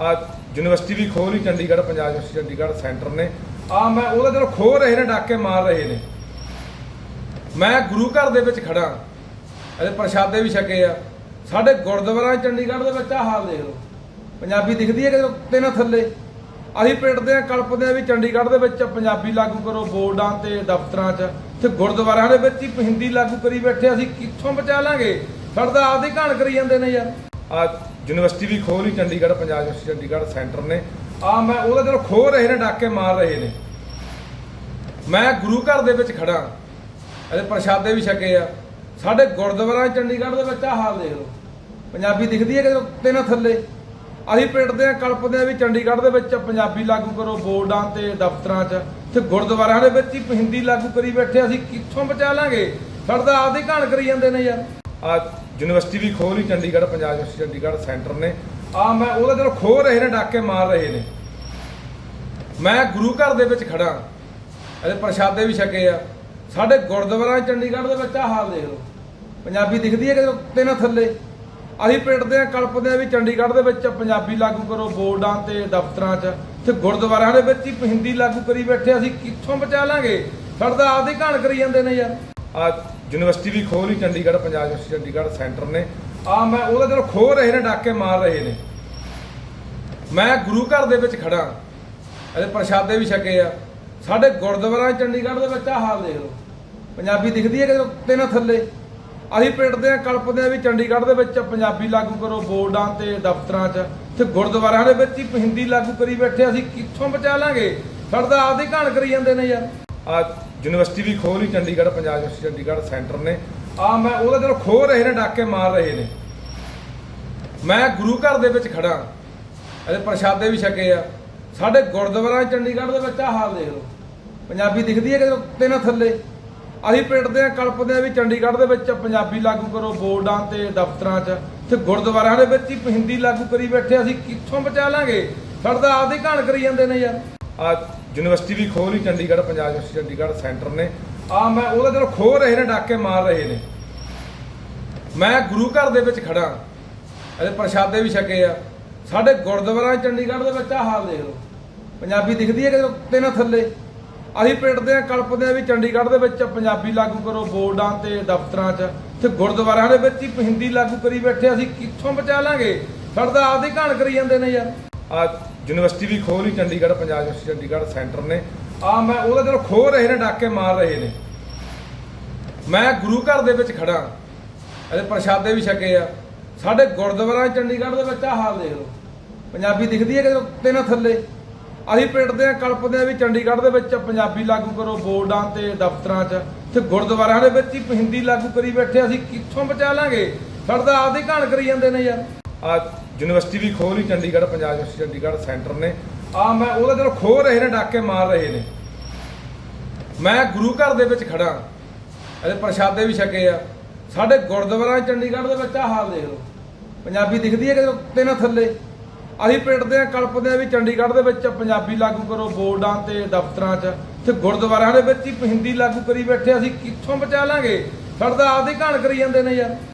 ਆ ਯੂਨੀਵਰਸਿਟੀ ਵੀ ਖੋਹ ਲਈ, ਚੰਡੀਗੜ੍ਹ, ਪੰਜਾਬ ਯੂਨੀਵਰਸਿਟੀ, ਚੰਡੀਗੜ੍ਹ ਸੈਂਟਰ ਨੇ। ਆ ਮੈਂ ਉਹਦਾ ਜਦੋਂ ਖੋਹ ਰਹੇ ਨੇ, ਡਾਕੇ ਮਾਰ ਰਹੇ ਨੇ। ਮੈਂ ਗੁਰੂ ਘਰ ਦੇ ਵਿੱਚ ਖੜਾ ਇਹਦੇ ਪ੍ਰਸ਼ਾਦੇ ਵੀ ਛਕੇ ਆ। ਸਾਡੇ ਗੁਰਦੁਆਰਾ ਚੰਡੀਗੜ੍ਹ ਦੇ ਵਿੱਚ ਆ ਹਾਲ ਦੇਖ ਲਓ। ਪੰਜਾਬੀ ਦਿਖਦੀ ਹੈ ਕਿ ਉੱਤੇ ਨਾ ਥੱਲੇ। ਅਸੀਂ ਪਿੰਡਦੇ ਆ ਕਲਪਦੇ ਆ ਵੀ ਚੰਡੀਗੜ੍ਹ ਦੇ ਵਿੱਚ ਪੰਜਾਬੀ ਲਾਗੂ ਕਰੋ, ਬੋਰਡਾਂ ਤੇ ਦਫ਼ਤਰਾਂ 'ਚ। ਤੇ ਗੁਰਦੁਆਰਿਆਂ ਦੇ ਵਿੱਚ ਹੀ ਹਿੰਦੀ ਲਾਗੂ ਕਰੀ ਬੈਠੇ ਅਸੀਂ ਕਿੱਥੋਂ ਬਚਾ ਲਾਂਗੇ? ਸਾਡਾ ਤਾਂ ਆਪਦੇ ਘਾਣ ਕਰੀ ਜਾਂਦੇ ਨੇ ਯਾਰ। ਆ ਯੂਨੀਵਰਸਿਟੀ ਵੀ ਖੋਹ ਲਈ, ਚੰਡੀਗੜ੍ਹ, ਪੰਜਾਬ ਯੂਨੀਵਰਸਿਟੀ, ਚੰਡੀਗੜ੍ਹ ਸੈਂਟਰ ਨੇ। ਆ ਮੈਂ ਉਹਦਾ ਜਦੋਂ ਖੋਹ ਰਹੇ ਨੇ, ਡਾਕੇ ਮਾਰ ਰਹੇ ਨੇ। ਮੈਂ ਗੁਰੂ ਘਰ ਦੇ ਵਿੱਚ ਖੜਾ ਇਹਦੇ ਪ੍ਰਸ਼ਾਦੇ ਵੀ ਛਕੇ ਆ। ਸਾਡੇ ਗੁਰਦੁਆਰਾ ਚੰਡੀਗੜ੍ਹ ਦੇ ਵਿੱਚ ਆ ਹਾਲ ਦੇਖ ਲਓ। ਪੰਜਾਬੀ ਦਿਖਦੀ ਹੈ ਕਿ ਉੱਤੇ ਨਾ ਥੱਲੇ। ਅਸੀਂ ਪਿੰਡਦੇ ਆ ਕਲਪਦੇ ਆ ਵੀ ਚੰਡੀਗੜ੍ਹ ਦੇ ਵਿੱਚ ਪੰਜਾਬੀ ਲਾਗੂ ਕਰੋ ਬੋਰਡਾਂ ਤੇ ਦਫ਼ਤਰਾਂ 'ਚ। ਤੇ ਗੁਰਦੁਆਰਿਆਂ ਦੇ ਵਿੱਚ ਹੀ ਹਿੰਦੀ ਲਾਗੂ ਕਰੀ ਬੈਠੇ ਅਸੀਂ ਕਿੱਥੋਂ ਬਚਾ ਲਾਂਗੇ? ਸਾਡਾ ਤਾਂ ਆਪਦੇ ਘਾਣ ਕਰੀ ਜਾਂਦੇ ਨੇ ਯਾਰ। ਆ ਯੂਨੀਵਰਸਿਟੀ ਵੀ ਖੋਹ ਲਈ, ਚੰਡੀਗੜ੍ਹ, ਪੰਜਾਬ ਯੂਨੀਵਰਸਿਟੀ, ਚੰਡੀਗੜ੍ਹ ਸੈਂਟਰ ਨੇ। ਆ ਮੈਂ ਉਹਦਾ ਜਦੋਂ ਖੋਹ ਰਹੇ ਨੇ, ਡਾਕੇ ਮਾਰ ਰਹੇ ਨੇ। ਮੈਂ ਗੁਰੂ ਘਰ ਦੇ ਵਿੱਚ ਖੜਾ ਇਹਦੇ ਪ੍ਰਸ਼ਾਦੇ ਵੀ ਛਕੇ ਆ। ਸਾਡੇ ਗੁਰਦੁਆਰਾ ਚੰਡੀਗੜ੍ਹ ਦੇ ਵਿੱਚ ਆ ਹਾਲ ਦੇਖ ਲਓ। ਪੰਜਾਬੀ ਦਿਖਦੀ ਹੈ ਕਿ ਉੱਤੇ ਨਾ ਥੱਲੇ। ਅਸੀਂ ਪਿੰਡਦੇ ਆ ਕਲਪਦੇ ਆ ਵੀ ਚੰਡੀਗੜ੍ਹ ਦੇ ਵਿੱਚ ਪੰਜਾਬੀ ਲਾਗੂ ਕਰੋ ਬੋਰਡਾਂ ਤੇ ਦਫ਼ਤਰਾਂ 'ਚ। ਤੇ ਗੁਰਦੁਆਰਿਆਂ ਦੇ ਵਿੱਚ ਹੀ ਹਿੰਦੀ ਲਾਗੂ ਕਰੀ ਬੈਠੇ ਅਸੀਂ ਕਿੱਥੋਂ ਬਚਾ ਲਾਂਗੇ? ਸਾਡਾ ਤਾਂ ਆਪਦੇ ਘਾਣ ਕਰੀ ਜਾਂਦੇ ਨੇ ਯਾਰ। ਆ ਯੂਨੀਵਰਸਿਟੀ ਵੀ ਖੋਹ ਲਈ, ਚੰਡੀਗੜ੍ਹ, ਪੰਜਾਬ ਯੂਨੀਵਰਸਿਟੀ, ਚੰਡੀਗੜ੍ਹ ਸੈਂਟਰ ਨੇ। ਆ ਮੈਂ ਉਹਦਾ ਜਦੋਂ ਖੋਹ ਰਹੇ ਨੇ, ਡਾਕੇ ਮਾਰ ਰਹੇ ਨੇ। ਮੈਂ ਗੁਰੂ ਘਰ ਦੇ ਵਿੱਚ ਖੜਾ ਇਹਦੇ ਪ੍ਰਸ਼ਾਦੇ ਵੀ ਛਕੇ ਆ। ਸਾਡੇ ਗੁਰਦੁਆਰਾ ਚੰਡੀਗੜ੍ਹ ਦੇ ਵਿੱਚ ਆ ਹਾਲ ਦੇਖ ਲਓ। ਪੰਜਾਬੀ ਦਿਖਦੀ ਹੈ ਕਿ ਉੱਤੇ ਨਾ ਥੱਲੇ। ਅਸੀਂ ਪਿੰਡਦੇ ਆ ਕਲਪਦੇ ਆ ਵੀ ਚੰਡੀਗੜ੍ਹ ਦੇ ਵਿੱਚ ਪੰਜਾਬੀ ਲਾਗੂ ਕਰੋ, ਬੋਰਡਾਂ ਤੇ ਦਫ਼ਤਰਾਂ 'ਚ। ਤੇ ਗੁਰਦੁਆਰਿਆਂ ਦੇ ਵਿੱਚ ਹੀ ਹਿੰਦੀ ਲਾਗੂ ਕਰੀ ਬੈਠੇ ਅਸੀਂ ਕਿੱਥੋਂ ਬਚਾ ਲਾਂਗੇ? ਸਾਡਾ ਤਾਂ ਆਪਦੇ ਘਾਣ ਕਰੀ ਜਾਂਦੇ ਨੇ ਯਾਰ। ਆ ਯੂਨੀਵਰਸਿਟੀ ਵੀ ਖੋਹ ਲਈ, ਚੰਡੀਗੜ੍ਹ, ਪੰਜਾਬ ਯੂਨੀਵਰਸਿਟੀ, ਚੰਡੀਗੜ੍ਹ ਸੈਂਟਰ ਨੇ। ਆ ਮੈਂ ਉਹਦਾ ਜਦੋਂ ਖੋਹ ਰਹੇ ਨੇ, ਡਾਕੇ ਮਾਰ ਰਹੇ ਨੇ। ਮੈਂ ਗੁਰੂ ਘਰ ਦੇ ਵਿੱਚ ਖੜਾ ਇਹਦੇ ਪ੍ਰਸ਼ਾਦੇ ਵੀ ਛਕੇ ਆ। ਸਾਡੇ ਗੁਰਦੁਆਰਾ ਚੰਡੀਗੜ੍ਹ ਦੇ ਵਿੱਚ ਆ ਹਾਲ ਦੇਖ ਲਓ। ਪੰਜਾਬੀ ਦਿਖਦੀ ਹੈ ਕਿ ਉੱਤੇ ਨਾ ਥੱਲੇ। ਅਸੀਂ ਪਿੰਡਦੇ ਆ ਕਲਪਦੇ ਆ ਵੀ ਚੰਡੀਗੜ੍ਹ ਦੇ ਵਿੱਚ ਪੰਜਾਬੀ ਲਾਗੂ ਕਰੋ, ਬੋਰਡਾਂ ਤੇ ਦਫ਼ਤਰਾਂ 'ਚ। ਤੇ ਗੁਰਦੁਆਰਿਆਂ ਦੇ ਵਿੱਚ ਹੀ ਹਿੰਦੀ ਲਾਗੂ ਕਰੀ ਬੈਠੇ ਅਸੀਂ ਕਿੱਥੋਂ ਬਚਾ ਲਾਂਗੇ? ਸਾਡਾ ਤਾਂ ਆਪਦੇ ਘਾਣ ਕਰੀ ਜਾਂਦੇ ਨੇ ਯਾਰ। ਆ ਯੂਨੀਵਰਸਿਟੀ ਵੀ ਖੋਹ ਲਈ, ਚੰਡੀਗੜ੍ਹ, ਪੰਜਾਬ ਯੂਨੀਵਰਸਿਟੀ, ਚੰਡੀਗੜ੍ਹ ਸੈਂਟਰ ਨੇ। ਆ ਮੈਂ ਉਹਦਾ ਜਦੋਂ ਖੋਹ ਰਹੇ ਨੇ, ਡਾਕੇ ਮਾਰ ਰਹੇ ਨੇ। ਮੈਂ ਗੁਰੂ ਘਰ ਦੇ ਵਿੱਚ ਖੜਾ ਇਹਦੇ ਪ੍ਰਸ਼ਾਦੇ ਵੀ ਛਕੇ ਆ। ਸਾਡੇ ਗੁਰਦੁਆਰਾ ਚੰਡੀਗੜ੍ਹ ਦੇ ਵਿੱਚ ਆ ਹਾਲ ਦੇਖ ਲਓ। ਪੰਜਾਬੀ ਦਿਖਦੀ ਹੈ ਕਿ ਉੱਤੇ ਨਾ ਥੱਲੇ। ਅਸੀਂ ਪਿੰਡਦੇ ਆ ਕਲਪਦੇ ਆ ਵੀ ਚੰਡੀਗੜ੍ਹ ਦੇ ਵਿੱਚ ਪੰਜਾਬੀ ਲਾਗੂ ਕਰੋ, ਬੋਰਡਾਂ ਤੇ ਦਫ਼ਤਰਾਂ 'ਚ। ਤੇ ਗੁਰਦੁਆਰਿਆਂ ਦੇ ਵਿੱਚ ਹੀ ਹਿੰਦੀ ਲਾਗੂ ਕਰੀ ਬੈਠੇ ਅਸੀਂ ਕਿੱਥੋਂ ਬਚਾ ਲਾਂਗੇ? ਸਾਡਾ ਤਾਂ ਆਪਦੇ ਘਾਣ ਕਰੀ ਜਾਂਦੇ ਨੇ ਯਾਰ। ਆ ਯੂਨੀਵਰਸਿਟੀ ਵੀ ਖੋਹ ਲਈ, ਚੰਡੀਗੜ੍ਹ, ਪੰਜਾਬ ਯੂਨੀਵਰਸਿਟੀ, ਚੰਡੀਗੜ੍ਹ ਸੈਂਟਰ ਨੇ। ਆ ਮੈਂ ਉਹਦਾ ਜਦੋਂ ਖੋਹ ਰਹੇ ਨੇ, ਡਾਕੇ ਮਾਰ ਰਹੇ ਨੇ। ਮੈਂ ਗੁਰੂ ਘਰ ਦੇ ਵਿੱਚ ਖੜਾ ਇਹਦੇ ਪ੍ਰਸ਼ਾਦੇ ਵੀ ਛਕੇ ਆ। ਸਾਡੇ ਗੁਰਦੁਆਰਾ ਚੰਡੀਗੜ੍ਹ ਦੇ ਵਿੱਚ ਆ ਹਾਲ ਦੇਖ ਲਓ। ਪੰਜਾਬੀ ਦਿਖਦੀ ਹੈ ਕਿ ਉੱਤੇ ਨਾ ਥੱਲੇ। ਅਸੀਂ ਪਿੰਡਦੇ ਆ ਕਲਪਦੇ ਆ ਵੀ ਚੰਡੀਗੜ੍ਹ ਦੇ ਵਿੱਚ ਪੰਜਾਬੀ ਲਾਗੂ ਕਰੋ ਬੋਰਡਾਂ ਤੇ ਦਫ਼ਤਰਾਂ 'ਚ। ਤੇ ਗੁਰਦੁਆਰਿਆਂ ਦੇ ਵਿੱਚ ਹੀ ਹਿੰਦੀ ਲਾਗੂ ਕਰੀ ਬੈਠੇ ਅਸੀਂ ਕਿੱਥੋਂ ਬਚਾ ਲਾਂਗੇ? ਸਾਡਾ ਤਾਂ ਆਪਦੇ ਘਾਣ ਕਰੀ ਜਾਂਦੇ ਨੇ ਯਾਰ। ਆ ਯੂਨੀਵਰਸਿਟੀ ਵੀ ਖੋਹ ਲਈ, ਚੰਡੀਗੜ੍ਹ, ਪੰਜਾਬ ਯੂਨੀਵਰਸਿਟੀ, ਚੰਡੀਗੜ੍ਹ ਸੈਂਟਰ ਨੇ। ਆ ਮੈਂ ਉਹਦਾ ਜਦੋਂ ਖੋਹ ਰਹੇ ਨੇ, ਡਾਕੇ ਮਾਰ ਰਹੇ ਨੇ। ਮੈਂ ਗੁਰੂ ਘਰ ਦੇ ਵਿੱਚ ਖੜਾ ਇਹਦੇ ਪ੍ਰਸ਼ਾਦੇ ਵੀ ਛਕੇ ਆ। ਸਾਡੇ ਗੁਰਦੁਆਰਾ ਚੰਡੀਗੜ੍ਹ ਦੇ ਵਿੱਚ ਆ ਹਾਲ ਦੇਖ ਲਓ। ਪੰਜਾਬੀ ਦਿਖਦੀ ਹੈ ਕਿ ਉੱਤੇ ਨਾ ਥੱਲੇ। ਅਸੀਂ ਪਿੰਡਦੇ ਆ ਕਲਪਦੇ ਆ ਵੀ ਚੰਡੀਗੜ੍ਹ ਦੇ ਵਿੱਚ ਪੰਜਾਬੀ ਲਾਗੂ ਕਰੋ ਬੋਰਡਾਂ ਤੇ ਦਫ਼ਤਰਾਂ 'ਚ। ਤੇ ਗੁਰਦੁਆਰਿਆਂ ਦੇ ਵਿੱਚ ਹੀ ਹਿੰਦੀ ਲਾਗੂ ਕਰੀ ਬੈਠੇ ਅਸੀਂ ਕਿੱਥੋਂ ਬਚਾ ਲਾਂਗੇ? ਸਾਡਾ ਤਾਂ ਆਪਦੇ ਘਾਣ ਕਰੀ ਜਾਂਦੇ ਨੇ ਯਾਰ।